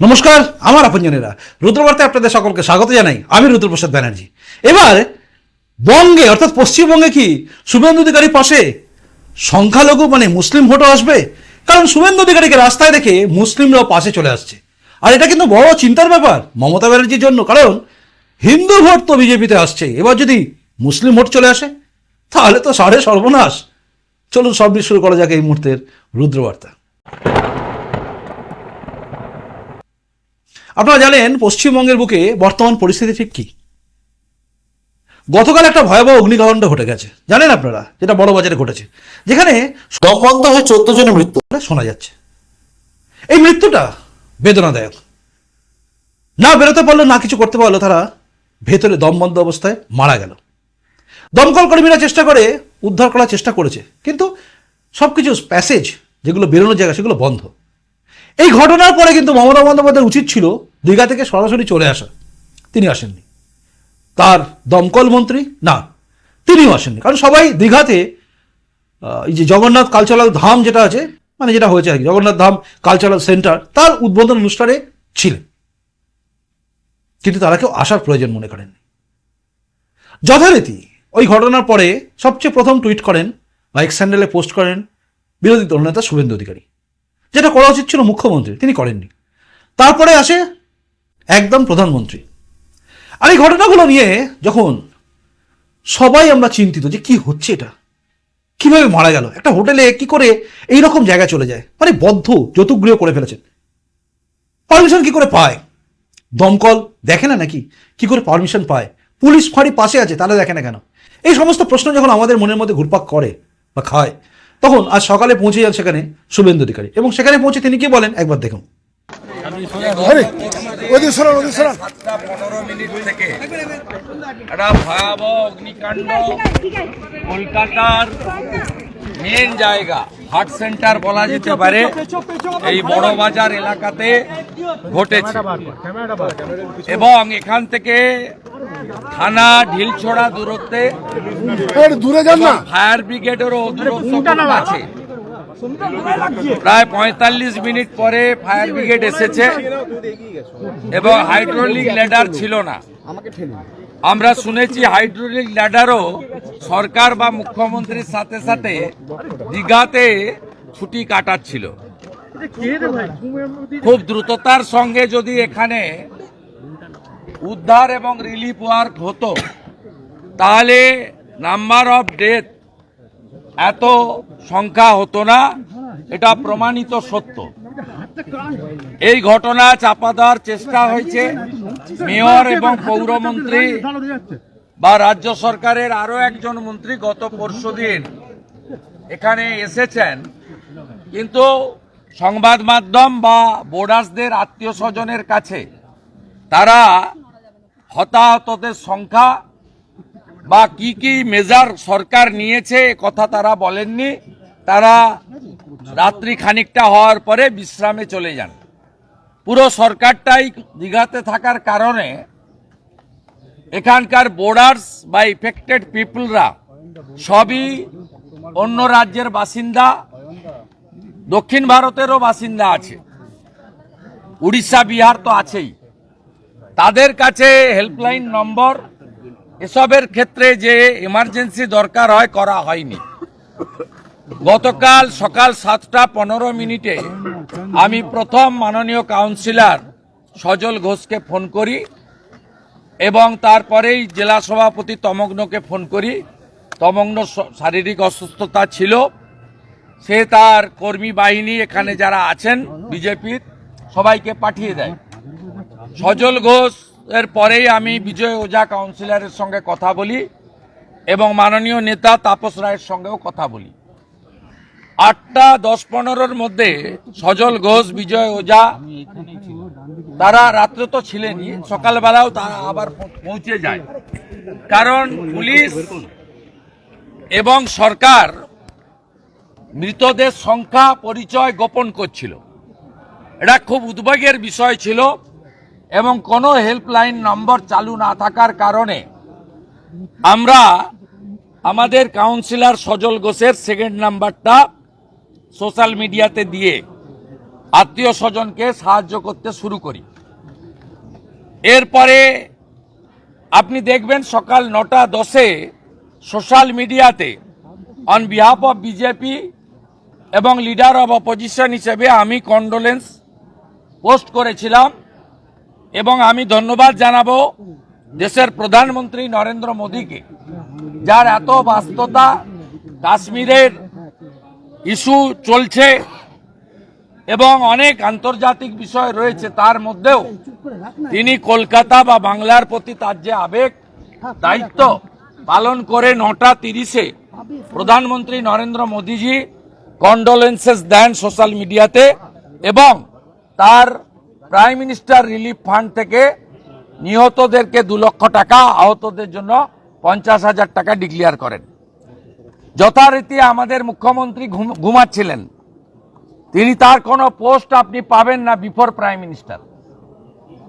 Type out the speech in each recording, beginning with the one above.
নমস্কার, আমার আপনজনেরা। রুদ্রবার্তায় আপনাদের সকলকে স্বাগত জানাই। আমি রুদ্রপ্রসাদ ব্যানার্জি। এবার, বঙ্গে, অর্থাৎ পশ্চিমবঙ্গে কি শুভেন্দু অধিকারী পাশে সংখ্যালঘু মানে মুসলিম ভোটও আসবে? কারণ শুভেন্দু অধিকারীকে রাস্তায় দেখে মুসলিমরাও পাশে চলে আসছে। আর এটা কিন্তু বড় চিন্তার ব্যাপার মমতা ব্যানার্জির জন্য, কারণ হিন্দু ভোট তো বিজেপিতে আসছে। এবার যদি মুসলিম ভোট চলে আসে, তাহলে তো সাড়ে সর্বনাশ। চলুন সব শুরু করা যাক এই মুহূর্তের রুদ্রবার্তা। আপনারা জানেন পশ্চিমবঙ্গের বুকে বর্তমান পরিস্থিতি ঠিক কি? গতকাল একটা ভয়াবহ অগ্নিকাণ্ড ঘটে গেছে। জানেন আপনারা যেটা বড় বাজারে ঘটেছে। যেখানে দম হয়ে চোদ্দ জনের মৃত্যু। বলে শোনা যাচ্ছে। এই মৃত্যুটা বেদনাদায়ক। না বেরোতে পারল না কিছু করতে পারল তারা ভেতরে দমবন্ধ অবস্থায় মারা গেল। দমকল কর্মীরা চেষ্টা করে উদ্ধার করার চেষ্টা করেছে। কিন্তু সব কিছু প্যাসেজ যেগুলো বেরোনোর জায়গা সেগুলো বন্ধ। এই ঘটনার পরে কিন্তু মমতা বন্দ্যোপাধ্যায়ের উচিত ছিল দীঘা থেকে সরাসরি চলে আসা। তিনি আসেননি। তার দমকল মন্ত্রী? না, তিনিও আসেননি। কারণ সবাই দীঘাতে এই যে জগন্নাথ কালচারাল ধাম যেটা আছে মানে যেটা হয়েছে আর কি, জগন্নাথ ধাম কালচারাল সেন্টার তার উদ্বোধন অনুষ্ঠানে ছিলেন। কিন্তু তারা কেউ আসার প্রয়োজন মনে করেননি। যথারীতি ওই ঘটনার পরে সবচেয়ে প্রথম টুইট করেন বাইক স্যান্ডেলে পোস্ট করেন বিরোধী দলনেতা শুভেন্দু অধিকারী। যেটা করা উচিত ছিল মুখ্যমন্ত্রী, তিনি করেননি। তারপরে আসে একদম প্রধানমন্ত্রী। আর এই ঘটনাগুলো নিয়ে যখন সবাই আমরা চিন্তিত যে কি হচ্ছে এটা, কীভাবে মারা গেল, একটা হোটেলে কি করে এই রকম জায়গায় চলে যায় মানে বদ্ধ, যৌতুকগৃহ করে ফেলেছেন। পারমিশন কি করে পায়? দমকল দেখে না নাকি? কি করে পারমিশন পায়? পুলিশ ফাঁড়ি পাশে আছে তাহলে দেখে না কেন? এই সমস্ত প্রশ্ন যখন আমাদের মনের মধ্যে ঘুরপাক করে বা খায় তখন আজ সকালে পৌঁছে যান সেখানে শুভেন্দু অধিকারী। এবং সেখানে পৌঁছে তিনি কি বলেন? একবার দেখুন। মিনিট থেকে একটা ভয়াবহ অগ্নিকাণ্ড কলকাতার মেন জায়গা হার্ট সেন্টার বলা যেতে পারে এই বড় বাজার এলাকাতে ঘটেছে। এবং এখান থেকে থানা ঢিলছড়া দূরত্বে দূরে যান না। ফায়ার ব্রিগেডেরও দূরত্ব আছে। প্রায় পঁয়তাল্লিশ মিনিট পরে ফায়ার ব্রিগেড এসেছে এবং হাইড্রোলিক ল্যাডার ছিল না। আমরা শুনেছি হাইড্রোলিক ল্যাডারও সরকার বা মুখ্যমন্ত্রীর সাথে সাথে দীঘাতে ছুটি কাটাচ্ছিল। খুব দ্রুততার সঙ্গে যদি এখানে উদ্ধার এবং রিলিফ ওয়ার্ক হতো। তাহলে নাম্বার অফ ডেথ এত সংখ্যা হতো না, এটা প্রমাণিত সত্য। এই ঘটনা চাপা দেওয়ার চেষ্টা হয়েছে। মেয়র এবং পৌরমন্ত্রী বা রাজ্য সরকারের আরও একজন মন্ত্রী গত পরশুদিন এখানে এসেছেন। কিন্তু সংবাদ মাধ্যম বা বোর্ডার্সদের আত্মীয় স্বজনের কাছে তারা হতাহতদের সংখ্যা বা কি কি মেজার সরকার নিয়েছে কথা তারা বলেননি। তারা রাত্রি খানিকটা হওয়ার পরে বিশ্রামে চলে যান। পুরো সরকারটাই দীঘাতে থাকার কারণে এখানকার বোর্ডার্স বা ইফেক্টেড পিপলরা সবই অন্য রাজ্যের বাসিন্দা, দক্ষিণ ভারতেরও বাসিন্দা আছে। উড়িষ্যা, বিহার তো আছেই। তাদের কাছে হেল্পলাইন নম্বর এসবের ক্ষেত্রে যে এমার্জেন্সি দরকার হয়, করা হয়নি। গতকাল সকাল সাতটা পনেরো মিনিটে আমি প্রথম মাননীয় কাউন্সিলর সজল ঘোষকে ফোন করি এবং তারপরেই জেলা সভাপতি তমগ্নকে ফোন করি। তমগ্ন শারীরিক অসুস্থতা ছিল। সে তার কর্মী বাহিনী এখানে যারা আছেন, বিজেপির, সবাইকে পাঠিয়ে দেয়। সজল ঘোষ, এর পরেই আমি বিজয় ওঝা কাউন্সিলরের সঙ্গে কথা বলি এবং মাননীয় নেতা তাপস রায়ের সঙ্গেও কথা বলি। আটটা দশ পনেরোর মধ্যে সজল ঘোষ, বিজয় ওঝা, তারা রাত্রে তো ছিলেনই, সকালবেলাও তারা আবার পৌঁছে যায়। কারণ পুলিশ এবং সরকার মৃতদের সংখ্যা, পরিচয় গোপন করছিল। এটা খুব উদ্বেগের বিষয় ছিল। এবং কোনো হেল্পলাইন নম্বর চালু না থাকার কারণে আমরা আমাদের কাউন্সিলর সজল ঘোষের সেকেন্ড নাম্বারটা সোশ্যাল মিডিয়াতে দিয়ে আত্মীয় স্বজনকে সাহায্য করতে শুরু করি। এরপরে আপনি দেখবেন সকাল নটা দশে সোশ্যাল মিডিয়াতে অন বিহাফ অফ বিজেপি এবং লিডার অব অপোজিশন হিসেবে আমি কন্ডোলেন্স পোস্ট করেছিলাম। এবং আমি ধন্যবাদ জানাব দেশের প্রধানমন্ত্রী নরেন্দ্র মোদীকে, যার এত বাস্তবতা কাশ্মীরের ইস্যু চলছে এবং অনেক আন্তর্জাতিক বিষয় রয়েছে, তার মধ্যেও তিনি কলকাতা বা বাংলার প্রতি তার যে আবেগ, দায়িত্ব পালন করে নটা তিরিশে প্রধানমন্ত্রী নরেন্দ্র মোদীজি কন্ডোলেন্সেস দেন সোশ্যাল মিডিয়াতে এবং তার প্রাইম মিনিস্টার রিলিফ ফান্ড থেকে নিহতদেরকে দু লক্ষ টাকা, আহতদের জন্য পঞ্চাশ হাজার টাকা ডিক্লেয়ার করেন। যথারীতি আমাদের মুখ্যমন্ত্রী ঘুম- ঘুমাচ্ছিলেন। তিনি তার কোনো পোস্ট আপনি পাবেন না বিফোর প্রাইম মিনিস্টার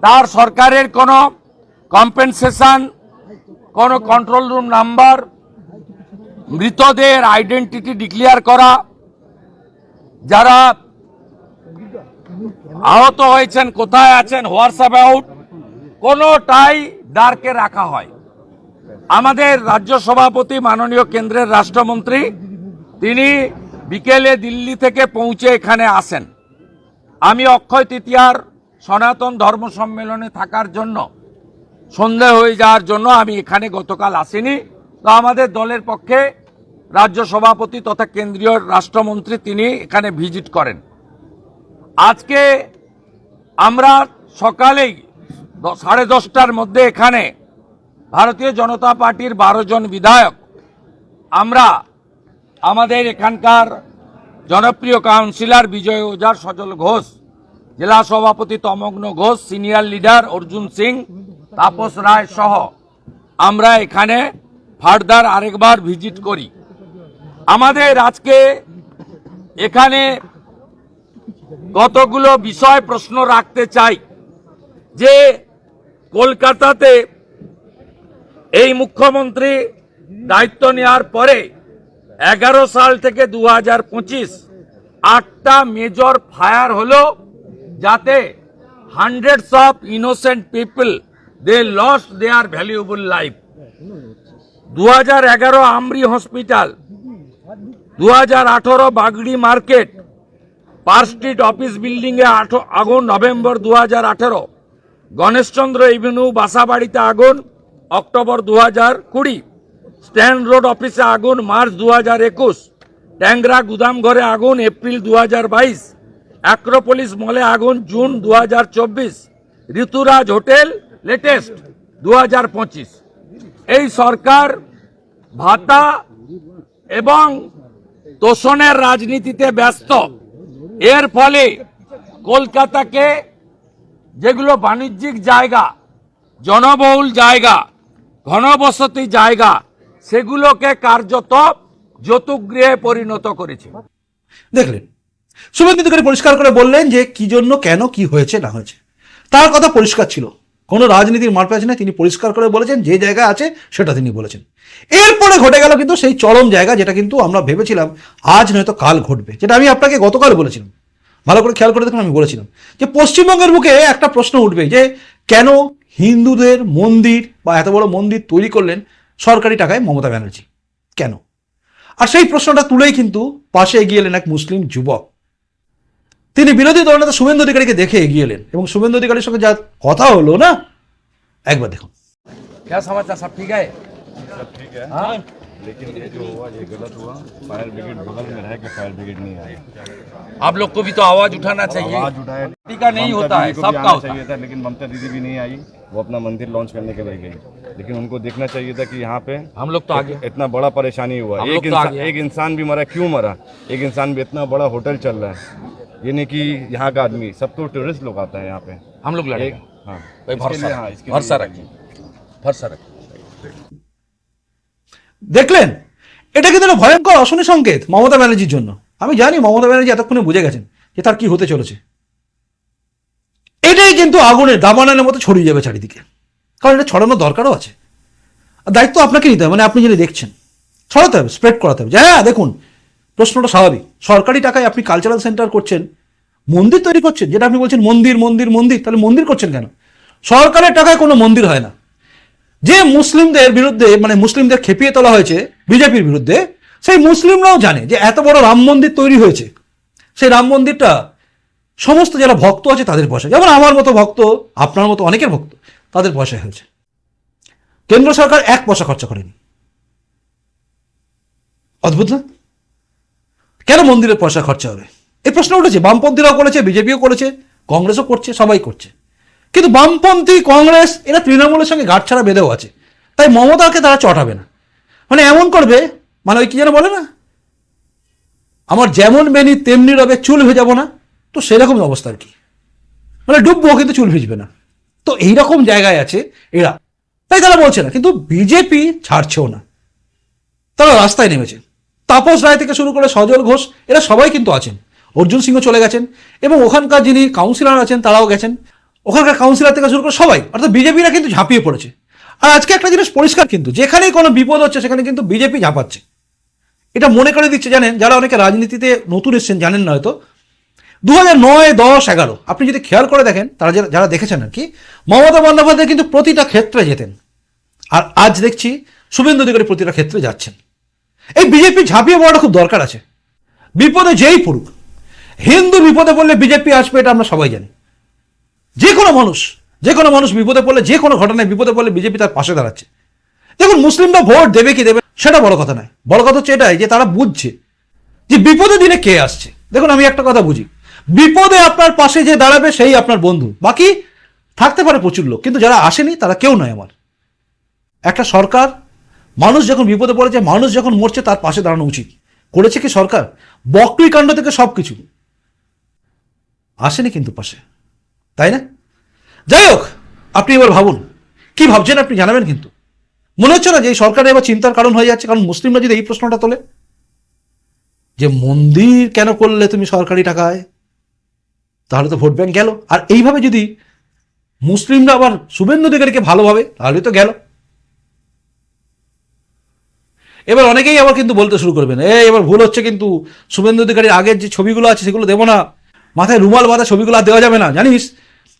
তার সরকারের কোনো কম্পেনসেশন কোনো কন্ট্রোল রুম নাম্বার মৃতদের আইডেন্টিটি ডিক্লেয়ার করা, যারা আহত হয়েছেন, কোথায় আছেন হোয়াটসঅ্যাপ আউট কোনোটাই ডার্কে রাখা হয়। আমাদের রাজ্য সভাপতি, মাননীয় কেন্দ্রের রাষ্ট্রমন্ত্রী, তিনি বিকেলে দিল্লি থেকে পৌঁছে এখানে আসেন। আমি অক্ষয় তৃতীয়ার সনাতন ধর্ম সম্মেলনে থাকার জন্য, সন্ধে হয়ে যাওয়ার জন্য আমি এখানে গতকাল আসিনি। তো আমাদের দলের পক্ষে রাজ্য সভাপতি তথা কেন্দ্রীয় রাষ্ট্রমন্ত্রী তিনি এখানে ভিজিট করেন। আজকে আমরা সকালেই সাড়ে দশটার মধ্যে এখানে ভারতীয় জনতা পার্টির বারো জন বিধায়ক, আমরা আমাদের এখানকার জনপ্রিয় কাউন্সিলর বিজয় ওজার সজল ঘোষ, জেলা সভাপতি তমগ্ন ঘোষ, সিনিয়র লিডার অর্জুন সিং, তাপস রায় সহ আমরা এখানে ফার্দার আরেকবার ভিজিট করি। আমাদের আজকে এখানে কতগুলো বিষয় প্রশ্ন রাখতে চাই? যে কলকাতাতে এই মুখ্যমন্ত্রী দায়িত্ব নেওয়ার পরে এগারো সাল থেকে দু হাজার পঁচিশ আটটা মেজর ফায়ার হলো যাতে hundreds of innocent people they lost their valuable life দু হাজার এগারো আমরি হসপিটাল দু হাজার আঠারো Bagri market Park Street office building এ আঠো- আগুন, নভেম্বর দু হাজার আঠেরো। গণেশচন্দ্র এভিনিউ বাসাবাড়িতে আগুন, অক্টোবর দু হাজার কুড়ি। স্ট্যান্ড রোড অফিসে আগুন, মার্চ দু হাজার একুশ। ট্যাংরা গুদাম ঘরে আগুন, এপ্রিল দু হাজার বাইশ। অ্যাক্রোপলিস মলে আগুন, জুন দু হাজার চব্বিশ। ঋতুরাজ হোটেল, লেটেস্ট দু হাজার পঁচিশ। এই সরকার ভাতা এবং তোষণের রাজনীতিতে ব্যস্ত। এর ফলে কলকাতাকে যেগুলো বাণিজ্যিক জায়গা, জনবহুল জায়গা, ঘনবসতি জায়গা, সেগুলোকে কার্যত যতুগৃহে পরিণত করেছে। দেখলেন শুভেন্দু পরিষ্কার করে বললেন যে কি জন্য, কেন, কি হয়েছে, না হয়েছে। তার কথা পরিষ্কার ছিল। কোনো রাজনীতির মারপ্যাচ নেই তিনি পরিষ্কার করে বলেছেন, যে জায়গা আছে সেটা তিনি বলেছেন। এরপরে ঘটে গেল কিন্তু সেই চরম জায়গা যেটা কিন্তু আমরা ভেবেছিলাম, আজ নয়তো কাল ঘটবে, যেটা আমি আপনাকে গতকাল বলেছিলাম। ভালো করে খেয়াল করে দেখুন, আমি বলেছিলাম যে পশ্চিমবঙ্গের বুকে একটা প্রশ্ন উঠবে যে, কেন হিন্দুদের মন্দির বা এত বড় মন্দির তৈরি করলেন সরকারি টাকায় মমতা ব্যানার্জি? কেন? আর সেই প্রশ্নটা তুলেই কিন্তু পাশে এগিয়ে এলেন এক মুসলিম যুবক। তিনি বিরোধী দলনেতা শুভেন্দু অধিকারীকে দেখে এগিয়ে এলেন এবং শুভেন্দু অধিকারীর সঙ্গে যা কথা হলো না একবার দেখুন क्या समाचार सब ठीक है लेकिन ये जो हुआ ये गलत हुआ फायर ब्रिगेड बगल में रह के फायर ब्रिगेड नहीं आई आप लोग को भी तो आवाज उठाना चाहिए आवाज उठाए पार्टी का नहीं ममता होता है दीदी को भी सबका आना होता है चाहिए था लेकिन ममता दीदी भी नहीं आई वो अपना मंदिर लॉन्च करने के लिए गई लेकिन उनको देखना चाहिए था कि यहाँ पे हम लोग तो आगे इतना बड़ा परेशानी हुआ हम एक लोग तो इंसान आगे हैं। एक इंसान भी मरा क्यों मरा एक इंसान भी इतना बड़ा होटल चल रहा है ये नहीं कि यहाँ का आदमी सब तो टूरिस्ट लोग आता है यहाँ पे हम लोग एक लड़ेगा हाँ भाई इसके लिए- हाँ, भरोसा इसके भरोसा लिए- रखिए भरोसा रखिए দেখলেন এটা কিন্তু একটা ভয়ঙ্কর অশনি সংকেত মমতা ব্যানার্জির জন্য আমি জানি মমতা ব্যানার্জি এতক্ষণে বুঝে গেছেন যে তার কি হতে চলেছে এটাই কিন্তু আগুনের দাবানলের মতো ছড়িয়ে যাবে চারিদিকে কারণ এটা ছড়ানোর দরকারও আছে আর দায়িত্ব আপনাকে নিতে হবে মানে আপনি যিনি দেখছেন ছড়াতে হবে স্প্রেড করাতে হবে যে হ্যাঁ দেখুন প্রশ্নটা স্বাভাবিক। সরকারি টাকায় আপনি কালচারাল সেন্টার করছেন, মন্দির তৈরি করছেন, যেটা আপনি বলছেন মন্দির মন্দির মন্দির, তাহলে মন্দির করছেন কেন? সরকারের টাকায় কোনো মন্দির হয় না। যে মুসলিমদের বিরুদ্ধে মানে মুসলিমদের খেপিয়ে তোলা হয়েছে, বিজেপির বিরুদ্ধে, সেই মুসলিমরাও জানে যে এত বড় রাম মন্দির তৈরি হয়েছে। সেই রাম মন্দিরটা সমস্ত যারা ভক্ত আছে তাদের পয়সা যেমন আমার মতো ভক্ত, আপনার মতো অনেকের ভক্ত, তাদের পয়সায় হয়েছে। কেন্দ্র সরকার এক পয়সা খরচা করেনি। অদ্ভুত না? কেন মন্দিরের পয়সা খরচা হবে? এই প্রশ্ন উঠেছে, বামপন্থীরাও করেছে, বিজেপিও করেছে, কংগ্রেসও করছে, সবাই করছে। কিন্তু বামপন্থী, কংগ্রেস, এরা তৃণমূলের সঙ্গে গাঁট ছাড়া বেঁধেও আছে। তাই মমতাকে তারা চটাবে না। মানে এমন করবে মানে ওই কি যেন বলে না? আমার যেমন বেনি তেমনি রবে চুল ভেজাবো না। তো সেরকম অবস্থা আর কি? মানে ডুববো, কিন্তু চুল ভিজবে না। তো এইরকম জায়গায় আছে এরা। তাই তারা বলছে না, কিন্তু বিজেপি ছাড়ছেও না। তারা রাস্তায় নেমেছে। তাপস রায় থেকে শুরু করে সজল ঘোষ, এরা সবাই কিন্তু আছেন। অর্জুন সিংহ চলে গেছেন এবং ওখানকার যিনি কাউন্সিলর আছেন, তারাও গেছেন। ওখানকার কাউন্সিলর থেকে শুরু করে সবাই, অর্থাৎ বিজেপিরা কিন্তু ঝাঁপিয়ে পড়েছে। আর আজকে একটা জিনিস পরিষ্কার কিন্তু, যেখানেই কোনো বিপদ হচ্ছে, সেখানে কিন্তু বিজেপি ঝাঁপাচ্ছে। এটা মনে করে দিচ্ছে, জানেন, যারা অনেকে রাজনীতিতে নতুন এসছেন, জানেন না হয়তো। দু হাজার নয়, দশ, এগারো, আপনি যদি খেয়াল করে দেখেন, তারা যারা দেখেছেন আর কি, মমতা বন্দ্যোপাধ্যায় কিন্তু প্রতিটা ক্ষেত্রে যেতেন। আর আজ দেখছি শুভেন্দু অধিকারী প্রতিটা ক্ষেত্রে যাচ্ছেন। এই বিজেপি ঝাঁপিয়ে পড়াটা খুব দরকার আছে। বিপদে যেই পড়ুক, হিন্দু বিপদে পড়লে বিজেপি আসবে এটা আমরা সবাই জানি। যে কোনো মানুষ, যে কোনো মানুষ বিপদে পড়লে, যে কোনো ঘটনায় বিপদে পড়লে বিজেপি তার পাশে দাঁড়াচ্ছে। দেখুন, মুসলিমরা ভোট দেবে কি দেবে সেটা বড় কথা নয়। বড় কথা হচ্ছে এটাই যে তারা বুঝছে যে বিপদের দিনে কে আসছে। দেখুন, আমি একটা কথা বুঝি। বিপদে আপনার পাশে যে দাঁড়াবে সেই আপনার বন্ধু। বাকি থাকতে পারে প্রচুর লোক, কিন্তু যারা আসেনি তারা কেউ নয় আমার। একটা সরকার মানুষ যখন বিপদে পড়েছে, মানুষ যখন মরছে, তার পাশে দাঁড়ানো উচিত। করেছে কি সরকার? বকটুই কাণ্ড থেকে সব কিছু। আসেনি কিন্তু পাশে। তাই না? যাই হোক, আপনি এবার ভাবুন। কি ভাবছেন আপনি জানাবেন কিন্তু। মনে হচ্ছে না যে এই সরকারের এবার চিন্তার কারণ হয়ে যাচ্ছে, কারণ মুসলিমরা যদি এই প্রশ্নটা তোলে? যে মন্দির কেন করলে তুমি সরকারি টাকায়? তাহলে তো ভোট ব্যাংক গেল। আর এইভাবে যদি মুসলিমরা আবার শুভেন্দু অধিকারীকে ভালোভাবে, তাহলে তো গেল। এবার অনেকেই আবার কিন্তু বলতে শুরু করবেন, এ, এবার ভুল হচ্ছে কিন্তু শুভেন্দু অধিকারীর আগের যে ছবিগুলো আছে সেগুলো দেবো না। মাথায় রুমাল বাঁধা ছবিগুলো আর দেওয়া যাবে না, জানিস?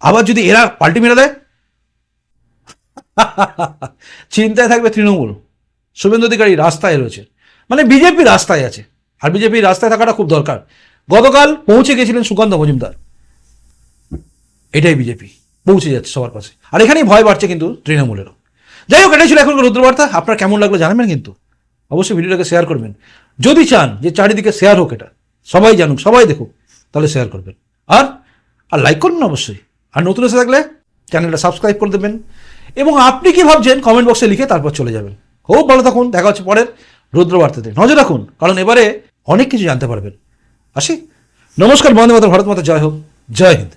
আবার যদি এরা পাল্টি মেরে দেয়? চিন্তায় থাকবে তৃণমূল। শুভেন্দু অধিকারী রাস্তায় রয়েছে। মানে বিজেপি রাস্তায় আছে। আর বিজেপি রাস্তায় থাকাটা খুব দরকার। গতকাল পৌঁছে গেছিলেন সুকান্ত মজুমদার। এটাই বিজেপি। পৌঁছে যাচ্ছে সবার কাছে আর এখানেই ভয় বাড়ছে কিন্তু তৃণমূলেরও। যাই হোক, এটাই ছিল এখনকার রুদ্রবার্তা। আপনার কেমন লাগল জানাবেন কিন্তু। অবশ্যই ভিডিওটাকে শেয়ার করবেন। যদি চান যে চারিদিকে শেয়ার হোক এটা, সবাই জানুক, সবাই দেখুক, তাহলে শেয়ার করবেন। আর আর লাইক করুন অবশ্যই। আর নতুন এসে থাকলে চ্যানেলটা সাবস্ক্রাইব করে দেবেন। এবং আপনি কি ভাবছেন কমেন্ট বক্সে লিখে তারপর চলে যাবেন। খুব ভালো থাকুন, দেখা হচ্ছে পরের রুদ্রবার্তাতে। নজর রাখুন, কারণ এবারে অনেক কিছু জানতে পারবেন। আসি? নমস্কার, বন্দে মাতা ভারত মাতা, জয় হোক, জয় হিন্দ।